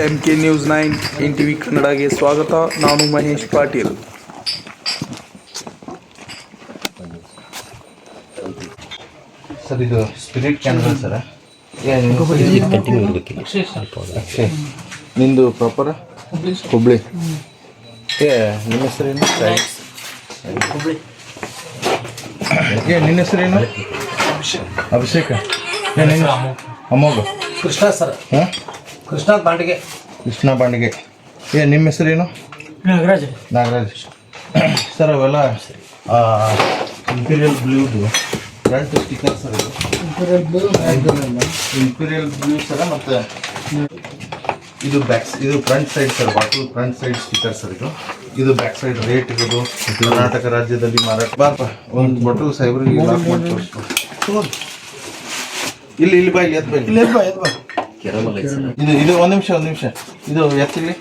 M K news nine N T V ಕನ್ನಡಗೆ ಸ್ವಾಗತ. ನಾನು Mahesh Patil. Sir ಇದು ಸ್ಪಿರಿಟ್ ಕ್ಯಾನ್ವಲ್ ಸರ್. ಅಕ್ಷಯ್ ನಿಂದು ಪ್ರಾಪರ್ ಹುಬ್ಳಿ ಏ ನಿಮ್ಮ ಹೆಸರೇನು ಏ ನಿನ್ನ ಹೆಸರೇನು ಅಭಿಷೇಕ. ಅಮೋಘ. ಕೃಷ್ಣ ಸರ್. ಹಾಂ? ಕೃಷ್ಣ ಬಾಂಡಿಗೆ ಕೃಷ್ಣ ಬಾಂಡಿಗೆ ಏ ನಿಮ್ಮ ಹೆಸರೇನು? ನಾಗರಾಜ್. ನಾಗರಾಜ್. ಸರ್ ಅವೆಲ್ಲ ಇಂಪೀರಿಯಲ್ ಬ್ಲೂದು ಫ್ರಂಟ್ ಸ್ಟಿಕ್ಕರ್ ಸರ್ ಇದು? ಇಂಪೀರಿಯಲ್ ಬ್ಲೂ ಸರ್ ಮತ್ತು ಇದು ಬ್ಯಾಕ್ ಇದು front side sir bottle front side sticker sir ಇದು. ಇದು ಬ್ಯಾಕ್ ಸೈಡ್ ರೇಟ್ ಇರೋದು. ಕರ್ನಾಟಕ ರಾಜ್ಯದಲ್ಲಿ ಮಾರಾಟ ಬಾರಪ್ಪ ಒಂದು ಬಾಟಲ್ ಸೈಬ್ರಿಗೆ ಲಾಕ್ ಮಾಡಿ ತೋರಿಸ್ಬೋದು ಇಲ್ಲಿ ಇಲ್ಲಿ ಬಾ ಇಲ್ಲಿ ಎತ್ ಬಾ ಇಲ್ಲಿ. ಕೆರಮಲ್ ಐತೆ ಇದು ಇದು ಒಂದು ನಿಮಿಷ ಒಂದು ನಿಮಿಷ. ಇದು ಎತ್ತಿಲಿ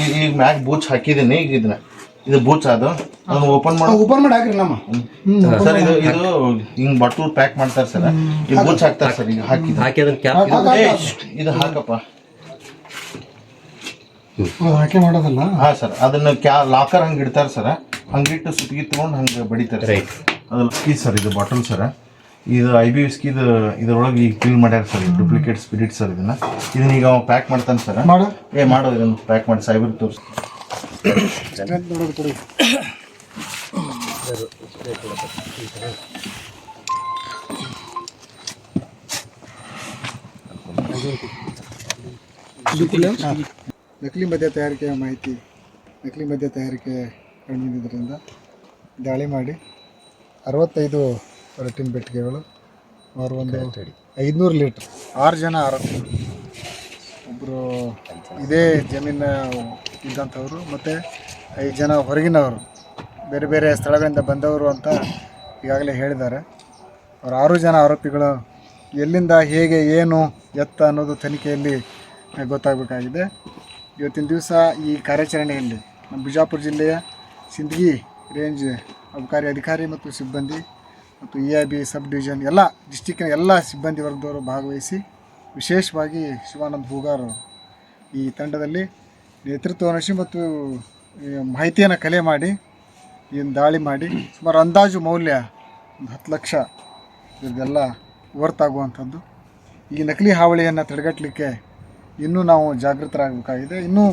ಈಗ ಈಗ ಮ್ಯಾಗ್ ಬೂಚ್ ಹಾಕಿದ್ದೀನಿ ಈಗ ಇದನ್ನ. ಇದು ಬೂಚ್ ಅದು. ಅದನ್ನ ಓಪನ್ ಮಾಡೋ. ಓಪನ್ ಮಾಡಿ ಹಾಕ್ರಿ ನಮ್ಮ. ಸರ್ ಇದು ಇದು ಹಿಂಗ್ ಬಾಟಲ್ ಪ್ಯಾಕ್ ಮಾಡ್ತಾರೆ ಸರ್. ಈ ಬೂಚ್ ಹಾಕ್ತಾರೆ ಸರ್ ಈಗ ಹಾಕಿ. ಹಾಕಿ ಅದನ್ನ ಕ್ಯಾಪ್ ಇದು. ಹಾಕಪ್ಪ. ಹಾಕಿ ಮಾಡೋದಲ್ಲ? ಹಾ ಸರ್. ಅದನ್ನ ಕ್ಯಾ ಲಾಕರ್ ಹಂಗೆ ಇಡ್ತಾರೆ ಸರ್. ಹಂಗಿಟ್ಟು ಸುತ್ತಿಗೆ ತಗೊಂಡು ಹಂಗೆ ಬಡಿತಾರೆ Right. ಅದು ಲಕ್ಕಿ ಸರ್ ಇದು ಬಾಟಲ್ ಸರ್. ಇದು ಐ ಬಿ ವಿಸ್ಕಿದು ಇದ್ರೊಳಗೆ ಈಗ ಫಿಲ್ ಮಾಡ್ಯಾರ ಸರ್ ಡೂಪ್ಲಿಕೇಟ್ ಸ್ಪಿರಿಟ್ ಸರ್ ಇದನ್ನ. ಇದನ್ನ ಈಗ ಅವ ಪ್ಯಾಕ್ ಮಾಡ್ತಾನೆ ಸರ್ ಮಾಡು. ಏ ಮಾಡೋ ಇದನ್ನು ಪ್ಯಾಕ್ ಮಾಡಿ ಸೈಬರ್ ತೋರಿಸಿ. ನಕಲಿ ಮದ್ಯ ತಯಾರಿಕೆಯ ಮಾಹಿತಿ ನಕಲಿ ಮದ್ಯ ತಯಾರಿಕೆ ಕಂಡುಬಂದಿದ್ದರಿಂದ ದಾಳಿ ಮಾಡಿ ಅರವತ್ತೈದು ರಟ್ಟಿನ ಬೆಟ್ಟಿಗೆಗಳು ಅವ್ರ ಒಂದು ಐದುನೂರು ಲೀಟ್ರ್. ಆರು ಜನ ಆರು ಒಬ್ಬರು ಇದೇ ಜಮೀನ ಇದ್ದಂಥವ್ರು ಮತ್ತು ಐದು ಜನ ಹೊರಗಿನವರು. ಬೇರೆ ಬೇರೆ ಸ್ಥಳಗಳಿಂದ ಬಂದವರು ಅಂತ ಈಗಾಗಲೇ ಹೇಳಿದ್ದಾರೆ. ಅವ್ರು ಆರು ಜನ ಆರೋಪಿಗಳು. ಎಲ್ಲಿಂದ ಹೇಗೆ ಏನು ಎತ್ತ ಅನ್ನೋದು ತನಿಖೆಯಲ್ಲಿ ಗೊತ್ತಾಗಬೇಕಾಗಿದೆ. ಇವತ್ತಿನ ದಿವಸ ಈ ಕಾರ್ಯಾಚರಣೆಯಲ್ಲಿ ನಮ್ಮ ಬಿಜಾಪುರ ಜಿಲ್ಲೆಯ ಸಿಂದಗಿ ರೇಂಜ್ ಅಬಕಾರಿ ಅಧಿಕಾರಿ ಮತ್ತು ಸಿಬ್ಬಂದಿ ಮತ್ತು E I B sub division ಎಲ್ಲ ಡಿಸ್ಟಿಕ್ಕಿನ ಎಲ್ಲ ಸಿಬ್ಬಂದಿ ವರ್ಗದವರು ಭಾಗವಹಿಸಿ ವಿಶೇಷವಾಗಿ ಶಿವಾನಂದ್ ಹೂಗಾರ್ ಈ ತಂಡದಲ್ಲಿ ನೇತೃತ್ವ ವಹಿಸಿ ಮತ್ತು ಮಾಹಿತಿಯನ್ನು ಕಲೆ ಮಾಡಿ ಏನು ದಾಳಿ ಮಾಡಿ ಸುಮಾರು ಅಂದಾಜು ಮೌಲ್ಯ ಒಂದು ಹತ್ತು ಲಕ್ಷ ಇದೆಲ್ಲ ವರ್ತ್ ಆಗುವಂಥದ್ದು ಈ ನಕಲಿ ಹಾವಳಿಯನ್ನು ತಡೆಗಟ್ಟಲಿಕ್ಕೆ ಇನ್ನೂ ನಾವು ಜಾಗೃತರಾಗಬೇಕಾಗಿದೆ. ಇನ್ನೂ